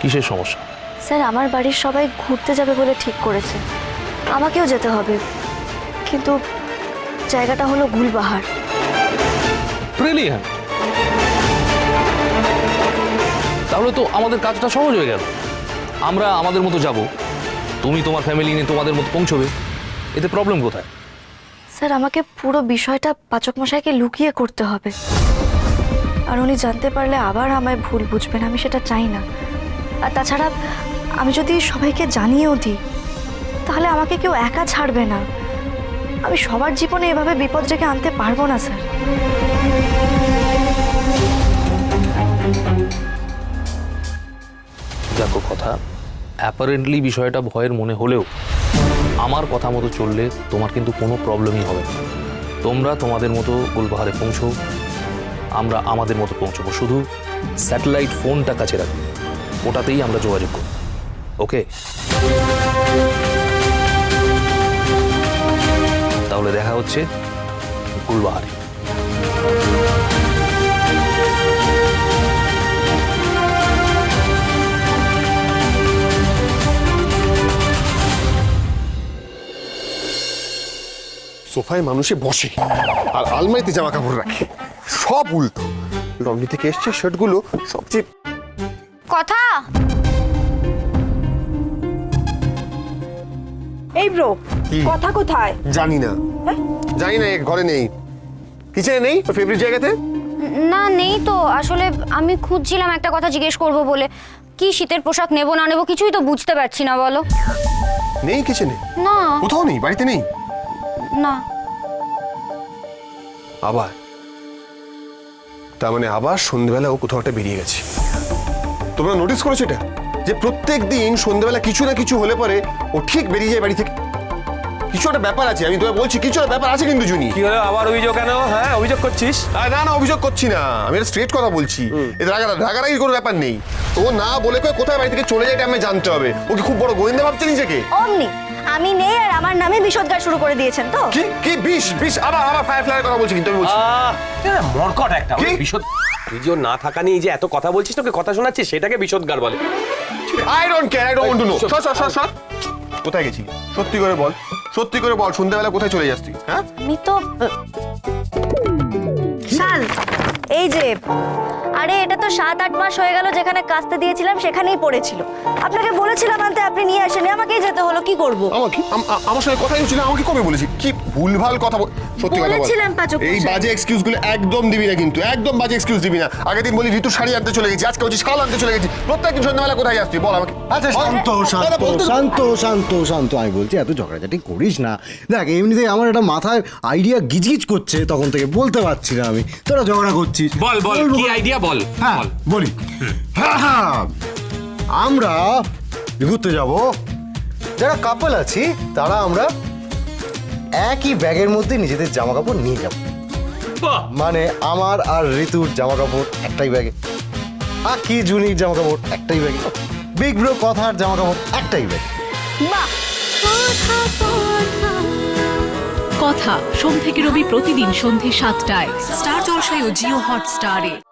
কিসের সমস্যা? স্যার আমার বাড়ির সবাই ঘুরতে যাবে বলে ঠিক করেছে। আমাকেও যেতে হবে। কিন্তু জায়গাটা হলো গুলবাহার। ব্রিলিয়ান্ট তাহলে তো আমাদের কাজটা সহজ হয়ে গেল। আমরা আমাদের মতো যাব। তুমি তোমার ফ্যামিলি নিয়ে তোমাদের মতো পৌঁছবে। এতে প্রবলেম কোথায়? স্যার আমাকে পুরো বিষয়টা পাচক মশাইকে লুকিয়ে করতে হবে। আর উনি জানতে পারলে আবার আমায় ভুল বুঝবেন আমি সেটা চাই না। আর তাছাড়া আমি যদি সবাইকে জানিয়েও দিই, তাহলে আমাকে কেউ একা ছাড়বে না। আমি সবার জীবনে এভাবে বিপদ ডেকে আনতে পারব না, স্যার। দেখো কথা অ্যাপারেন্টলি বিষয়টা ভয়ের মনে হলেও আমার কথা মতো চললে তোমার কিন্তু কোনো প্রবলেমই হবে না। তোমরা তোমাদের মতো গুলবাহারে পৌঁছো, আমরা আমাদের মতো পৌঁছবো। শুধু স্যাটেলাইট ফোনটা কাছে রাখবে। ওটাতেই আমরা যোগাযোগ করব ওকে? তাহলে দেখা হচ্ছে গুলবাহারে সোফায় মানুষে বসে। আর আলমারিতে জামা কাপড় রাখে। সব উল্টো। লন্ডি থেকে এসছে শার্টগুলো সবচেয়ে এই ব্রো কথা কোথায়? জানি না। জানি না ঘরে নেই। কিচেনে নেই? ওর ফেভারিট জায়গাতে? না নেই তো। আসলে আমি খুঁজছিলাম একটা কথা জিজ্ঞেস করব বলে। কি শীতের পোশাক নেব না নেব কিছুই তো বুঝতে পারছি না বলো। নেই কিচেনে? না। কোথাও নেই? বাড়িতে নেই? না। আবার? তার মানে আবার সন্ধ্যেবেলা ও কোথাও একটা বেরিয়ে গেছে। তোমরা নোটিস করেছ এটা? যে প্রত্যেক দিন সন্ধ্যেবেলা কিছু না কিছু হলে পরে ও ঠিক বেরিয়ে যায় বাড়ি থেকে। কিছু একটা ব্যাপার আছে আমি তোমায় বলছি কিছু একটা ব্যাপার আছে কিন্তু জুনি। কি হলো আবার অভিযোগ কেন? হ্যাঁ অভিযোগ করছিস? না না অভিযোগ করছি না আমি একটা স্ট্রেট কথা বলছি। এটা রাগা রাগারাগির কোনো ব্যাপার নেই। ও না বলে কয়ে কোথায় বাড়ি থেকে চলে যায় এটা আমি জানতে হবে। ও কি খুব বড় গোয়েন্দা ভাবছে নিজেকে? অমনি। আমি নেই আর আমার নামে বিষোদ্গার শুরু করে দিয়েছেন তো। কি কি বিষ বিষ? আবার আবার ফায়ার ফ্লাইয়ের কথা বলছি কিন্তু আমি বলছি। মরকট একটা বিশদ তুই যে না থাকা নিয়ে যে এত কথা বলছিস তোকে কথা শোনাচ্ছিস সেটাকে বিশদগার বলে। I don't care I don't want to know সর সর সর সর কোথায় গেছি? সত্যি করে বল সত্যি করে বল সন্ধ্যাবেলা কোথায় চলে যাস তুই হ্যাঁ? আমি তো শাল এই যে আরে এটা তো সাত আট মাস হয়ে গেল যেখানে কাস্তে দিয়েছিলাম সেখানেই পড়েছিল। আপনাকে বলেছিলাম আনতে আপনি নিয়ে আসেনি আমাকেই যেতে হলো কি করব? আমাকে আম- আমার সঙ্গে কথাই হচ্ছিল আমাকে কবে বলেছি? কি ভুলভাল কথা বল সত্যি কথা বল। বলেছিলাম, পাচক এই মশাই। বাজে এক্সকিউজগুলো একদম দিবি না কিন্তু একদম বাজে এক্সকিউজ দিবি না। আগের দিন বলি ঋতু শাড়ি আনতে চলে গেছি আজকে বলছি শাল আনতে চলে গেছি। প্রত্যেকদিন সন্ধ্যাবেলা কোথায় যাস তুই? বল আমাকে। আচ্ছা বল। শান্ত শান্ত বলতে- শান্ত শান্ত শান্ত আমি বলছি এত ঝগড়াঝাটি করিস না। দেখ এমনিতেই আমার একটা মাথায় আইডিয়া গিজগিজ করছে তখন থেকে বলতে পারছি না আমি। তোরা ঝগড়া করছিস। বল বল বলব। কি আইডিয়া বল? হ্যাঁ বল। বলি। হ্যাঁ, হ্যাঁ। আমরা ঘুরতে যাব। যারা কাপল আছি তারা আমরা একই ব্যাগের মধ্যে নিজেদের জামা কাপড় নিয়ে যাব। বাহ, মানে আমার আর ঋতুর জামা কাপড় একটাই ব্যাগে। আর কি জুনির জামা কাপড় একটাই ব্যাগে। বিগ ব্রো কথার জামা কাপড় একটাই ব্যাগে। কথা সোম থেকে রবি প্রতিদিন সন্ধে সাতটায়। স্টার জলসায় ও জিও হটস্টারে।